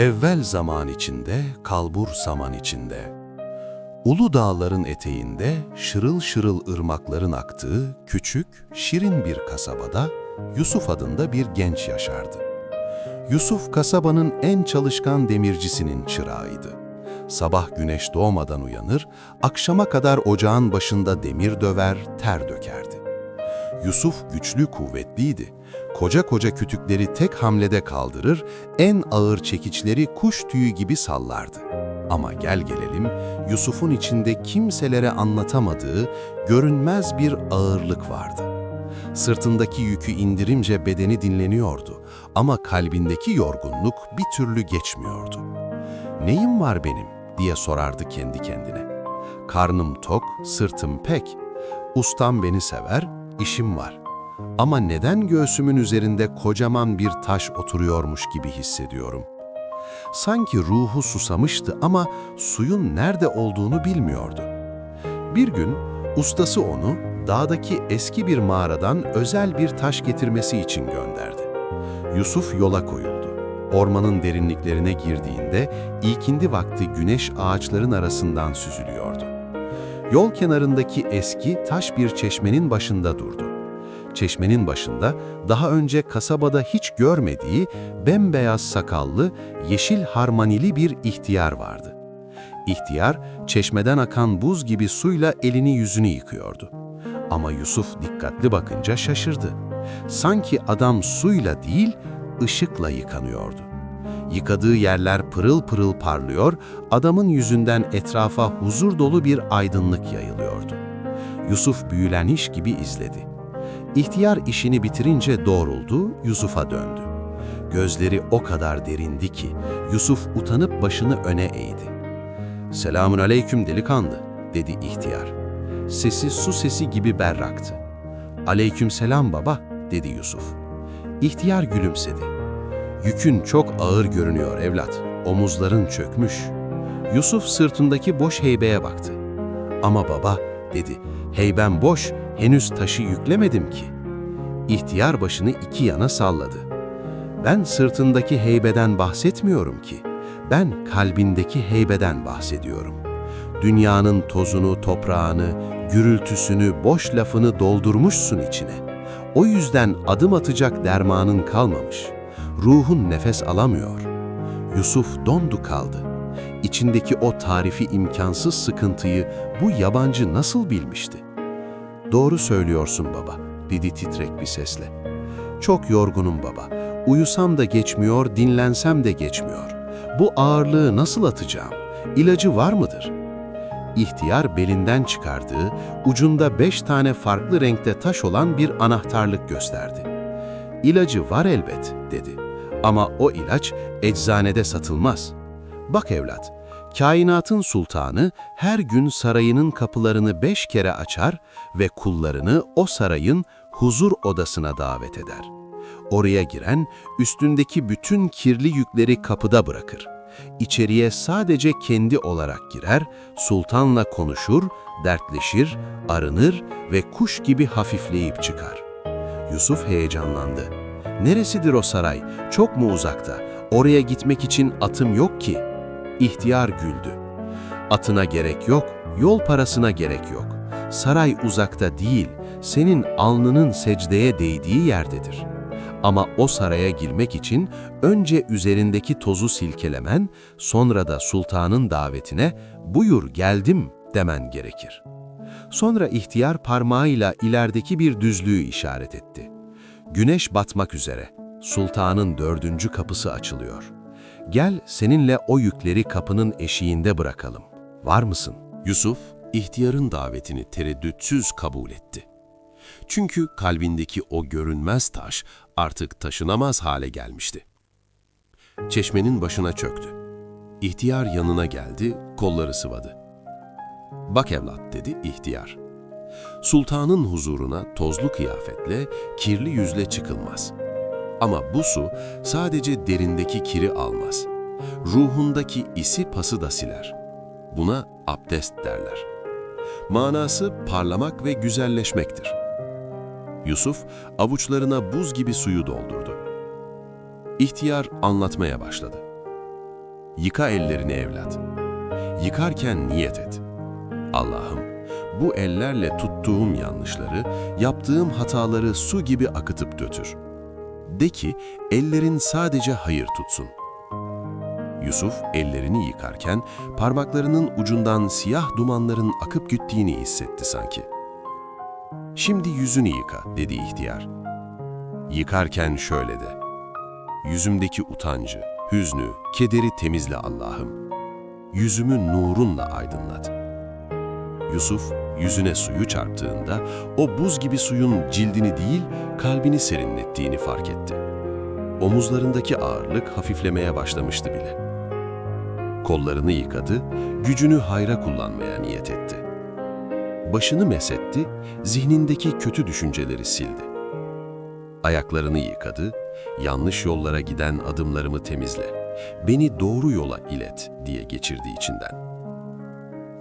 Evvel zaman içinde, kalbur saman içinde. Ulu dağların eteğinde şırıl şırıl ırmakların aktığı küçük, şirin bir kasabada Yusuf adında bir genç yaşardı. Yusuf kasabanın en çalışkan demircisinin çırağıydı. Sabah güneş doğmadan uyanır, akşama kadar ocağın başında demir döver, ter dökerdi. Yusuf güçlü kuvvetliydi. Koca koca kütükleri tek hamlede kaldırır, en ağır çekiçleri kuş tüyü gibi sallardı. Ama gel gelelim, Yusuf'un içinde kimselere anlatamadığı görünmez bir ağırlık vardı. Sırtındaki yükü indirince bedeni dinleniyordu ama kalbindeki yorgunluk bir türlü geçmiyordu. Neyim var benim diye sorardı kendi kendine. Karnım tok, sırtım pek. Ustam beni sever, işim var. Ama neden göğsümün üzerinde kocaman bir taş oturuyormuş gibi hissediyorum? Sanki ruhu susamıştı ama suyun nerede olduğunu bilmiyordu. Bir gün ustası onu dağdaki eski bir mağaradan özel bir taş getirmesi için gönderdi. Yusuf yola koyuldu. Ormanın derinliklerine girdiğinde ilkindi vakti güneş ağaçların arasından süzülüyordu. Yol kenarındaki eski taş bir çeşmenin başında durdu. Çeşmenin başında daha önce kasabada hiç görmediği bembeyaz sakallı, yeşil harmanili bir ihtiyar vardı. İhtiyar, çeşmeden akan buz gibi suyla elini yüzünü yıkıyordu. Ama Yusuf dikkatli bakınca şaşırdı. Sanki adam suyla değil, ışıkla yıkanıyordu. Yıkadığı yerler pırıl pırıl parlıyor, adamın yüzünden etrafa huzur dolu bir aydınlık yayılıyordu. Yusuf büyüleniş gibi izledi. İhtiyar işini bitirince doğruldu, Yusuf'a döndü. Gözleri o kadar derindi ki Yusuf utanıp başını öne eğdi. "Selamun aleyküm delikanlı." dedi ihtiyar. Sesi su sesi gibi berraktı. "Aleyküm selam baba." dedi Yusuf. İhtiyar gülümsedi. "Yükün çok ağır görünüyor evlat. Omuzların çökmüş." Yusuf sırtındaki boş heybeye baktı. "Ama baba," dedi. "Heybem boş, henüz taşı yüklemedim ki." İhtiyar başını iki yana salladı. Ben sırtındaki heybeden bahsetmiyorum ki. Ben kalbindeki heybeden bahsediyorum. Dünyanın tozunu, toprağını, gürültüsünü, boş lafını doldurmuşsun içine. O yüzden adım atacak dermanın kalmamış. Ruhun nefes alamıyor. Yusuf dondu kaldı. İçindeki o tarifi imkansız sıkıntıyı bu yabancı nasıl bilmişti? Doğru söylüyorsun baba, dedi titrek bir sesle. Çok yorgunum baba. Uyusam da geçmiyor, dinlensem de geçmiyor. Bu ağırlığı nasıl atacağım? İlacı var mıdır? İhtiyar belinden çıkardığı, ucunda beş tane farklı renkte taş olan bir anahtarlık gösterdi. İlacı var elbet, dedi. Ama o ilaç eczanede satılmaz. Bak evlat, kainatın sultanı her gün sarayının kapılarını beş kere açar ve kullarını o sarayın huzur odasına davet eder. Oraya giren, üstündeki bütün kirli yükleri kapıda bırakır. İçeriye sadece kendi olarak girer, sultanla konuşur, dertleşir, arınır ve kuş gibi hafifleyip çıkar. Yusuf heyecanlandı. Neresidir o saray? Çok mu uzakta? Oraya gitmek için atım yok ki. İhtiyar güldü. Atına gerek yok, yol parasına gerek yok. Saray uzakta değil, senin alnının secdeye değdiği yerdedir. Ama o saraya girmek için önce üzerindeki tozu silkelemen, sonra da sultanın davetine "Buyur geldim." demen gerekir. Sonra ihtiyar parmağıyla ilerideki bir düzlüğü işaret etti. Güneş batmak üzere. Sultanın dördüncü kapısı açılıyor. Gel seninle o yükleri kapının eşiğinde bırakalım. Var mısın? Yusuf, ihtiyarın davetini tereddütsüz kabul etti. Çünkü kalbindeki o görünmez taş artık taşınamaz hale gelmişti. Çeşmenin başına çöktü. İhtiyar yanına geldi, kolları sıvadı. Bak evlat dedi ihtiyar. Sultanın huzuruna tozlu kıyafetle, kirli yüzle çıkılmaz. Ama bu su sadece derindeki kiri almaz. Ruhundaki isi pası da siler. Buna abdest derler. Manası parlamak ve güzelleşmektir. Yusuf avuçlarına buz gibi suyu doldurdu. İhtiyar anlatmaya başladı. Yıka ellerini evlat. Yıkarken niyet et. Allah'ım, bu ellerle tuttuğum yanlışları, yaptığım hataları su gibi akıtıp dötür. De ki, ellerin sadece hayır tutsun. Yusuf ellerini yıkarken parmaklarının ucundan siyah dumanların akıp gittiğini hissetti sanki. Şimdi yüzünü yıka, dedi ihtiyar. Yıkarken şöyle de. Yüzümdeki utancı, hüznü, kederi temizle Allah'ım. Yüzümü nurunla aydınlat. Yusuf yüzüne suyu çarptığında o buz gibi suyun cildini değil kalbini serinlettiğini fark etti. Omuzlarındaki ağırlık hafiflemeye başlamıştı bile. Kollarını yıkadı, gücünü hayra kullanmaya niyet etti. Başını mesetti, zihnindeki kötü düşünceleri sildi. Ayaklarını yıkadı, yanlış yollara giden adımlarımı temizle, beni doğru yola ilet diye geçirdi içinden.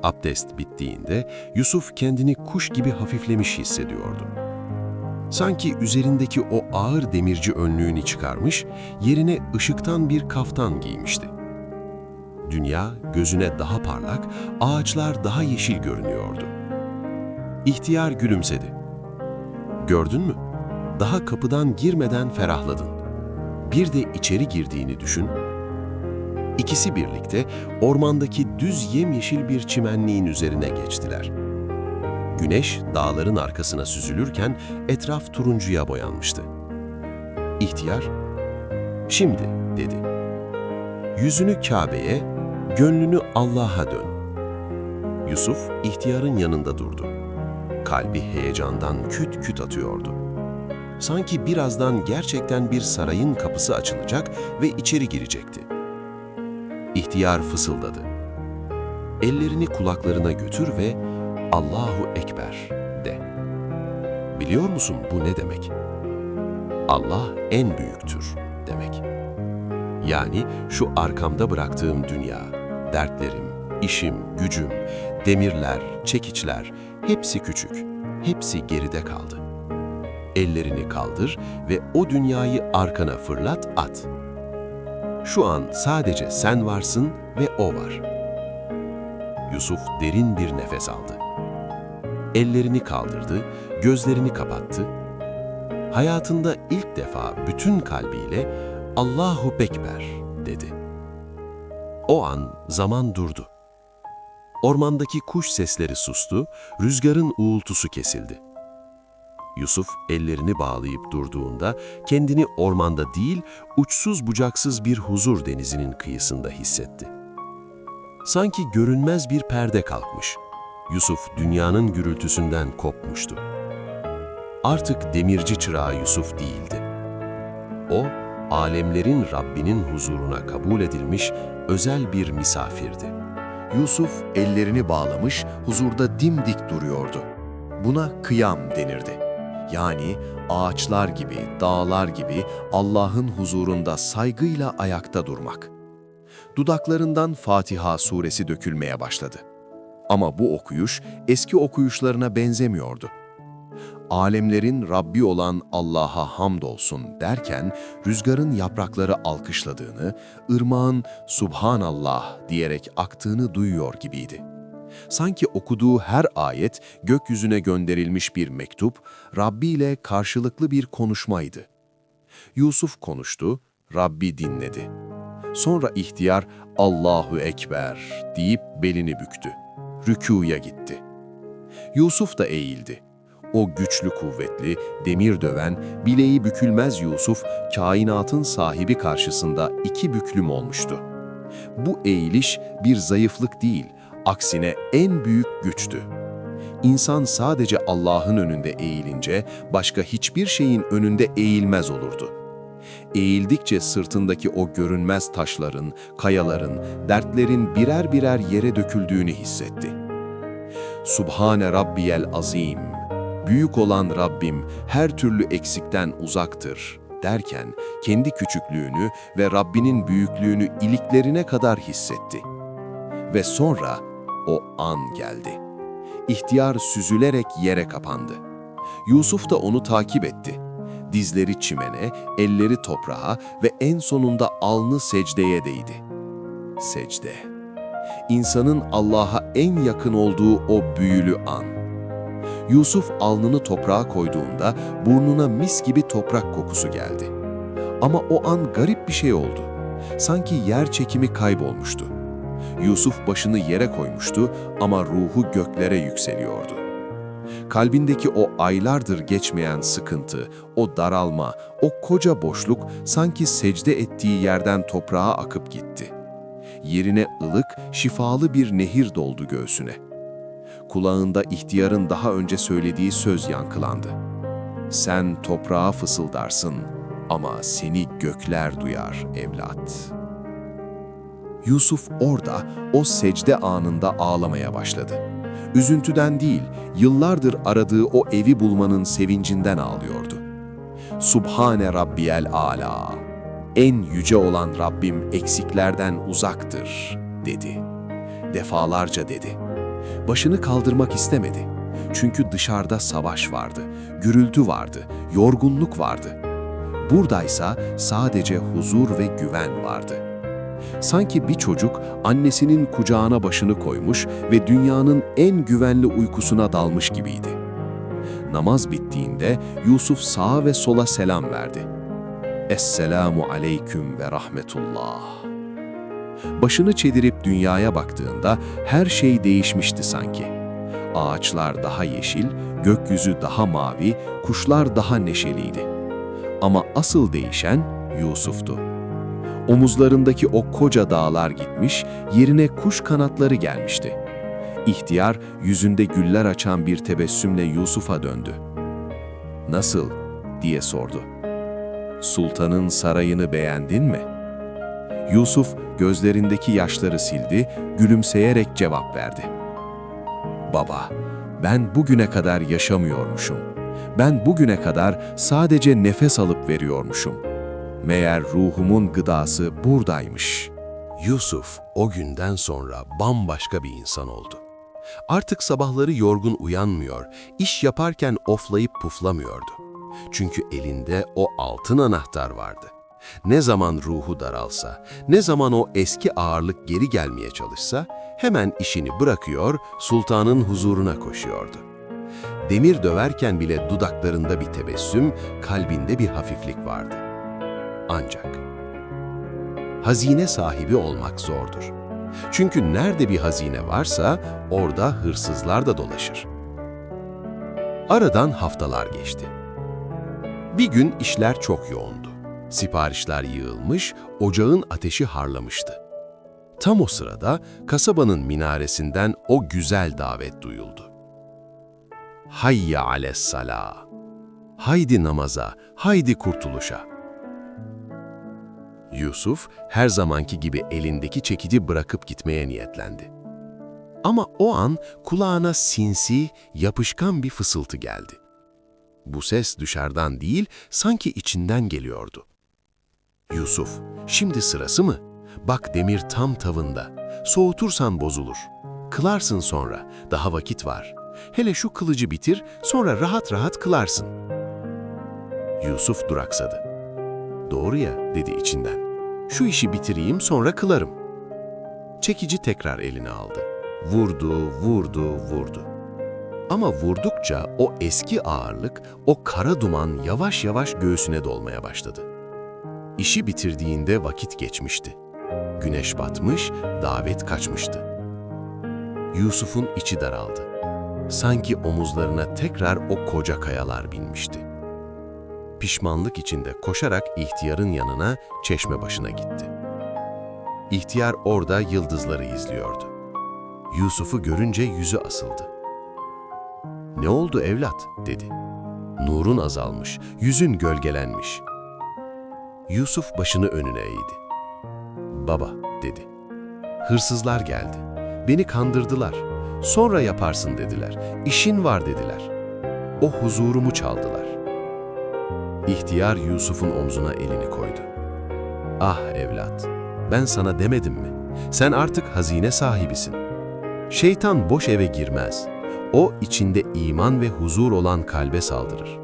Abdest bittiğinde Yusuf kendini kuş gibi hafiflemiş hissediyordu. Sanki üzerindeki o ağır demirci önlüğünü çıkarmış, yerine ışıktan bir kaftan giymişti. Dünya gözüne daha parlak, ağaçlar daha yeşil görünüyordu. İhtiyar gülümsedi. Gördün mü? Daha kapıdan girmeden ferahladın. Bir de içeri girdiğini düşün. İkisi birlikte ormandaki düz yemyeşil bir çimenliğin üzerine geçtiler. Güneş dağların arkasına süzülürken etraf turuncuya boyanmıştı. İhtiyar, "Şimdi," dedi. Yüzünü Kabe'ye, gönlünü Allah'a dön. Yusuf ihtiyarın yanında durdu. Kalbi heyecandan küt küt atıyordu. Sanki birazdan gerçekten bir sarayın kapısı açılacak ve içeri girecekti. İhtiyar fısıldadı. Ellerini kulaklarına götür ve Allahu Ekber de. Biliyor musun bu ne demek? Allah en büyüktür demek. Yani şu arkamda bıraktığım dünya, dertlerim, işim, gücüm, demirler, çekiçler hepsi küçük, hepsi geride kaldı. Ellerini kaldır ve o dünyayı arkana fırlat at. Şu an sadece sen varsın ve o var. Yusuf derin bir nefes aldı. Ellerini kaldırdı, gözlerini kapattı. Hayatında ilk defa bütün kalbiyle Allahu Bekber dedi. O an zaman durdu. Ormandaki kuş sesleri sustu, rüzgarın uğultusu kesildi. Yusuf ellerini bağlayıp durduğunda kendini ormanda değil, uçsuz bucaksız bir huzur denizinin kıyısında hissetti. Sanki görünmez bir perde kalkmış. Yusuf dünyanın gürültüsünden kopmuştu. Artık demirci çırağı Yusuf değildi. O, alemlerin Rabbinin huzuruna kabul edilmiş özel bir misafirdi. Yusuf ellerini bağlamış, huzurda dimdik duruyordu. Buna kıyam denirdi. Yani ağaçlar gibi, dağlar gibi Allah'ın huzurunda saygıyla ayakta durmak. Dudaklarından Fatiha suresi dökülmeye başladı. Ama bu okuyuş eski okuyuşlarına benzemiyordu. Alemlerin Rabbi olan Allah'a hamdolsun derken rüzgarın yaprakları alkışladığını, ırmağın Subhanallah diyerek aktığını duyuyor gibiydi. Sanki okuduğu her ayet gökyüzüne gönderilmiş bir mektup, Rabbi ile karşılıklı bir konuşmaydı. Yusuf konuştu, Rabbi dinledi. Sonra ihtiyar Allahu Ekber deyip belini büktü. Rükûya gitti. Yusuf da eğildi. O güçlü kuvvetli, demir döven, bileği bükülmez Yusuf, kainatın sahibi karşısında iki büklüm olmuştu. Bu eğiliş bir zayıflık değil, aksine en büyük güçtü. İnsan sadece Allah'ın önünde eğilince başka hiçbir şeyin önünde eğilmez olurdu. Eğildikçe sırtındaki o görünmez taşların, kayaların, dertlerin birer birer yere döküldüğünü hissetti. Subhane Rabbiyel Azim, büyük olan Rabbim her türlü eksikten uzaktır derken kendi küçüklüğünü ve Rabbinin büyüklüğünü iliklerine kadar hissetti. Ve sonra o an geldi. İhtiyar süzülerek yere kapandı. Yusuf da onu takip etti. Dizleri çimene, elleri toprağa ve en sonunda alnı secdeye değdi. secde. İnsanın Allah'a en yakın olduğu o büyülü an. Yusuf alnını toprağa koyduğunda burnuna mis gibi toprak kokusu geldi. Ama o an garip bir şey oldu. Sanki yer çekimi kaybolmuştu. Yusuf başını yere koymuştu ama ruhu göklere yükseliyordu. Kalbindeki o aylardır geçmeyen sıkıntı, o daralma, o koca boşluk sanki secde ettiği yerden toprağa akıp gitti. Yerine ılık, şifalı bir nehir doldu göğsüne. Kulağında ihtiyarın daha önce söylediği söz yankılandı. Sen toprağa fısıldarsın ama seni gökler duyar evlat. Yusuf orada, o secde anında ağlamaya başladı. Üzüntüden değil, yıllardır aradığı o evi bulmanın sevincinden ağlıyordu. Subhane Rabbiyel Ala. En yüce olan Rabbim eksiklerden uzaktır, dedi. Defalarca dedi. Başını kaldırmak istemedi. Çünkü dışarıda savaş vardı, gürültü vardı, yorgunluk vardı. Buradaysa sadece huzur ve güven vardı.'' Sanki bir çocuk annesinin kucağına başını koymuş ve dünyanın en güvenli uykusuna dalmış gibiydi. Namaz bittiğinde Yusuf sağa ve sola selam verdi. Esselamu aleyküm ve rahmetullah. Başını çevirip dünyaya baktığında her şey değişmişti sanki. Ağaçlar daha yeşil, gökyüzü daha mavi, kuşlar daha neşeliydi. Ama asıl değişen Yusuf'tu. Omuzlarındaki o koca dağlar gitmiş, yerine kuş kanatları gelmişti. İhtiyar yüzünde güller açan bir tebessümle Yusuf'a döndü. "Nasıl?" diye sordu. "Sultanın sarayını beğendin mi?" Yusuf gözlerindeki yaşları sildi, gülümseyerek cevap verdi. "Baba, ben bugüne kadar yaşamıyormuşum. Ben bugüne kadar sadece nefes alıp veriyormuşum.'' Meğer ruhumun gıdası buradaymış. Yusuf o günden sonra bambaşka bir insan oldu. Artık sabahları yorgun uyanmıyor, iş yaparken oflayıp puflamıyordu. Çünkü elinde o altın anahtar vardı. Ne zaman ruhu daralsa, ne zaman o eski ağırlık geri gelmeye çalışsa, hemen işini bırakıyor, sultanın huzuruna koşuyordu. Demir döverken bile dudaklarında bir tebessüm, kalbinde bir hafiflik vardı. Ancak hazine sahibi olmak zordur. Çünkü nerede bir hazine varsa orada hırsızlar da dolaşır. Aradan haftalar geçti. Bir gün işler çok yoğundu. Siparişler yığılmış, ocağın ateşi harlamıştı. Tam o sırada kasabanın minaresinden o güzel davet duyuldu. Hayya alessala. Haydi namaza, haydi kurtuluşa. Yusuf her zamanki gibi elindeki çekici bırakıp gitmeye niyetlendi. Ama o an kulağına sinsi, yapışkan bir fısıltı geldi. Bu ses dışarıdan değil, sanki içinden geliyordu. Yusuf, şimdi sırası mı? Bak demir tam tavında. Soğutursan bozulur. Kılarsın sonra, daha vakit var. Hele şu kılıcı bitir, sonra rahat rahat kılarsın. Yusuf duraksadı. Doğru ya, dedi içinden. Şu işi bitireyim, sonra kılarım. Çekici tekrar eline aldı. Vurdu, vurdu, vurdu. Ama vurdukça o eski ağırlık, o kara duman yavaş yavaş göğsüne dolmaya başladı. İşi bitirdiğinde vakit geçmişti. Güneş batmış, davet kaçmıştı. Yusuf'un içi daraldı. Sanki omuzlarına tekrar o koca kayalar binmişti. Pişmanlık içinde koşarak ihtiyarın yanına çeşme başına gitti. İhtiyar orada yıldızları izliyordu. Yusuf'u görünce yüzü asıldı. "Ne oldu evlat?" dedi. Nurun azalmış, yüzün gölgelenmiş. Yusuf başını önüne eğdi. "Baba," dedi. "Hırsızlar geldi. Beni kandırdılar. Sonra yaparsın dediler. İşin var dediler. O huzurumu çaldılar. İhtiyar Yusuf'un omzuna elini koydu. Ah evlat, ben sana demedim mi? Sen artık hazine sahibisin. Şeytan boş eve girmez. O içinde iman ve huzur olan kalbe saldırır.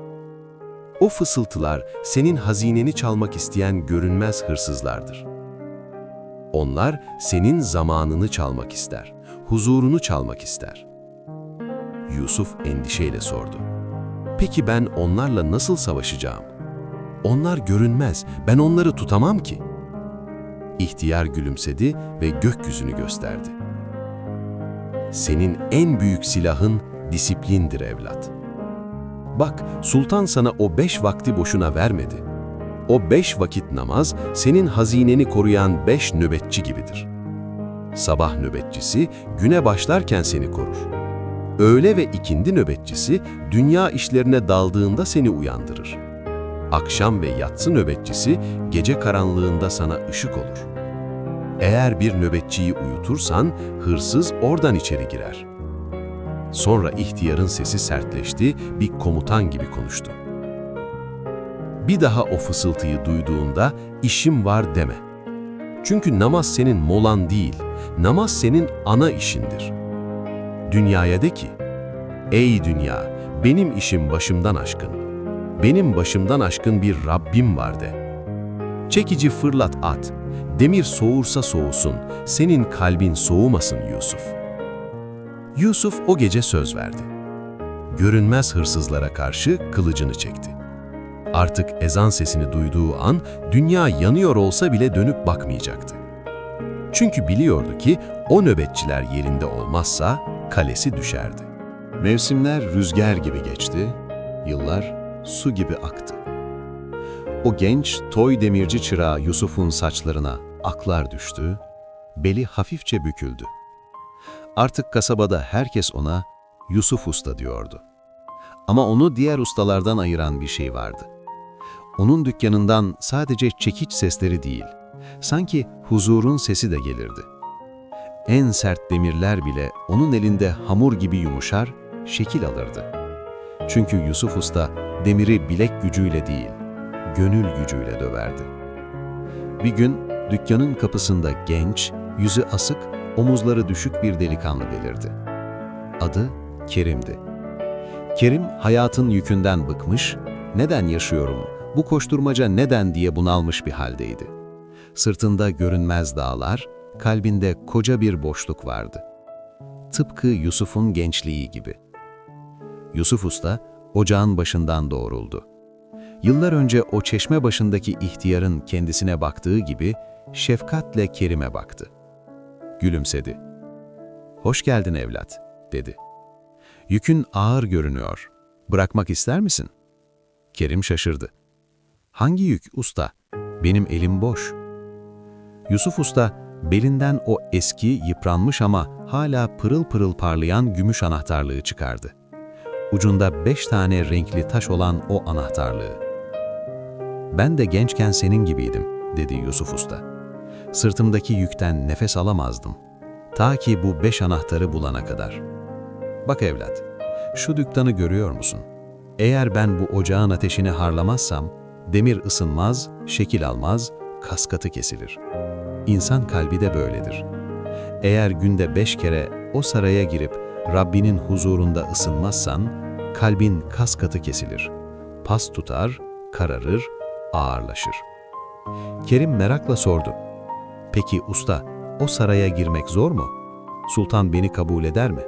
O fısıltılar senin hazineni çalmak isteyen görünmez hırsızlardır. Onlar senin zamanını çalmak ister, huzurunu çalmak ister. Yusuf endişeyle sordu. Peki ben onlarla nasıl savaşacağım? Onlar görünmez, ben onları tutamam ki. İhtiyar gülümsedi ve gökyüzünü gösterdi. Senin en büyük silahın disiplindir evlat. Bak, sultan sana o beş vakti boşuna vermedi. O beş vakit namaz, senin hazineni koruyan beş nöbetçi gibidir. Sabah nöbetçisi, güne başlarken seni korur. Öğle ve ikindi nöbetçisi, dünya işlerine daldığında seni uyandırır. Akşam ve yatsı nöbetçisi, gece karanlığında sana ışık olur. Eğer bir nöbetçiyi uyutursan, hırsız oradan içeri girer. Sonra ihtiyarın sesi sertleşti, bir komutan gibi konuştu. Bir daha o fısıltıyı duyduğunda işim var deme. Çünkü namaz senin molan değil, namaz senin ana işindir. Dünyaya de ki, ey dünya, benim işim başımdan aşkın. Benim başımdan aşkın bir Rabbim var de. Çekici fırlat at, demir soğursa soğusun, senin kalbin soğumasın Yusuf. Yusuf o gece söz verdi. Görünmez hırsızlara karşı kılıcını çekti. Artık ezan sesini duyduğu an dünya yanıyor olsa bile dönüp bakmayacaktı. Çünkü biliyordu ki o nöbetçiler yerinde olmazsa kalesi düşerdi. Mevsimler rüzgar gibi geçti, yıllar su gibi aktı. O genç toy demirci çırağı Yusuf'un saçlarına aklar düştü, beli hafifçe büküldü. Artık kasabada herkes ona Yusuf Usta diyordu. Ama onu diğer ustalardan ayıran bir şey vardı. Onun dükkanından sadece çekiç sesleri değil, sanki huzurun sesi de gelirdi. En sert demirler bile onun elinde hamur gibi yumuşar, şekil alırdı. Çünkü Yusuf Usta demiri bilek gücüyle değil, gönül gücüyle döverdi. Bir gün dükkanın kapısında genç, yüzü asık, omuzları düşük bir delikanlı belirdi. Adı Kerim'di. Kerim hayatın yükünden bıkmış, neden yaşıyorum, bu koşturmaca neden diye bunalmış bir haldeydi. Sırtında görünmez dağlar, kalbinde koca bir boşluk vardı. Tıpkı Yusuf'un gençliği gibi. Yusuf Usta, ocağın başından doğruldu. Yıllar önce o çeşme başındaki ihtiyarın kendisine baktığı gibi şefkatle Kerim'e baktı. Gülümsedi. "Hoş geldin evlat." dedi. "Yükün ağır görünüyor. Bırakmak ister misin?" Kerim şaşırdı. "Hangi yük usta? Benim elim boş." Yusuf Usta belinden o eski, yıpranmış ama hala pırıl pırıl parlayan gümüş anahtarlığı çıkardı. Ucunda beş tane renkli taş olan o anahtarlığı. "Ben de gençken senin gibiydim." dedi Yusuf Usta. Sırtımdaki yükten nefes alamazdım. Ta ki bu beş anahtarı bulana kadar. Bak evlat, şu dükkanı görüyor musun? Eğer ben bu ocağın ateşini harlamazsam, demir ısınmaz, şekil almaz, kaskatı kesilir. İnsan kalbi de böyledir. Eğer günde beş kere o saraya girip Rabbinin huzurunda ısınmazsan, kalbin kaskatı kesilir. Pas tutar, kararır, ağırlaşır. Kerim merakla sordu. Peki usta, o saraya girmek zor mu? Sultan beni kabul eder mi?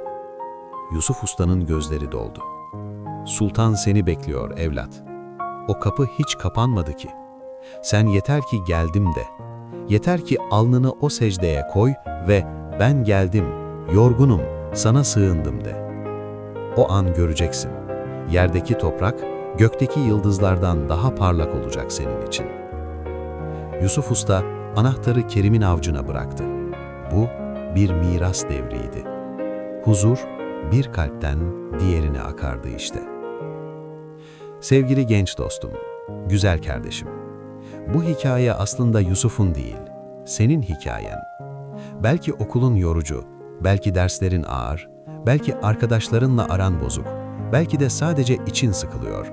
Yusuf Usta'nın gözleri doldu. Sultan seni bekliyor evlat. O kapı hiç kapanmadı ki. Sen yeter ki geldim de. Yeter ki alnını o secdeye koy ve ben geldim, yorgunum, sana sığındım de. O an göreceksin. Yerdeki toprak, gökteki yıldızlardan daha parlak olacak senin için. Yusuf Usta anahtarı Kerim'in avcuna bıraktı. Bu bir miras devriydi. Huzur bir kalpten diğerine akardı işte. Sevgili genç dostum, güzel kardeşim. Bu hikaye aslında Yusuf'un değil, senin hikayen. Belki okulun yorucu, belki derslerin ağır, belki arkadaşlarınla aran bozuk, belki de sadece için sıkılıyor.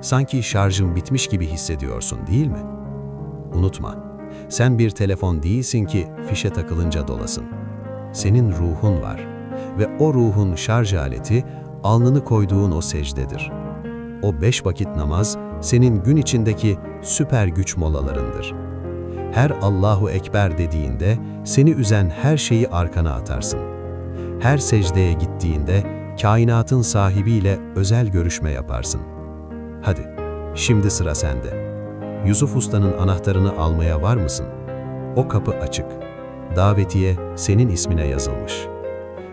Sanki şarjın bitmiş gibi hissediyorsun değil mi? Unutma, sen bir telefon değilsin ki fişe takılınca dolasın. Senin ruhun var ve o ruhun şarj aleti alnını koyduğun o secdedir. O beş vakit namaz senin gün içindeki süper güç molalarındır. Her Allahu Ekber dediğinde seni üzen her şeyi arkana atarsın. Her secdeye gittiğinde kainatın sahibiyle özel görüşme yaparsın. Hadi, şimdi sıra sende. Yusuf Usta'nın anahtarını almaya var mısın? O kapı açık. Davetiye senin ismine yazılmış.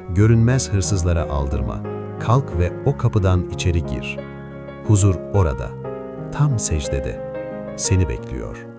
Görünmez hırsızlara aldırma. Kalk ve o kapıdan içeri gir. Huzur orada. Tam secdede. Seni bekliyor.''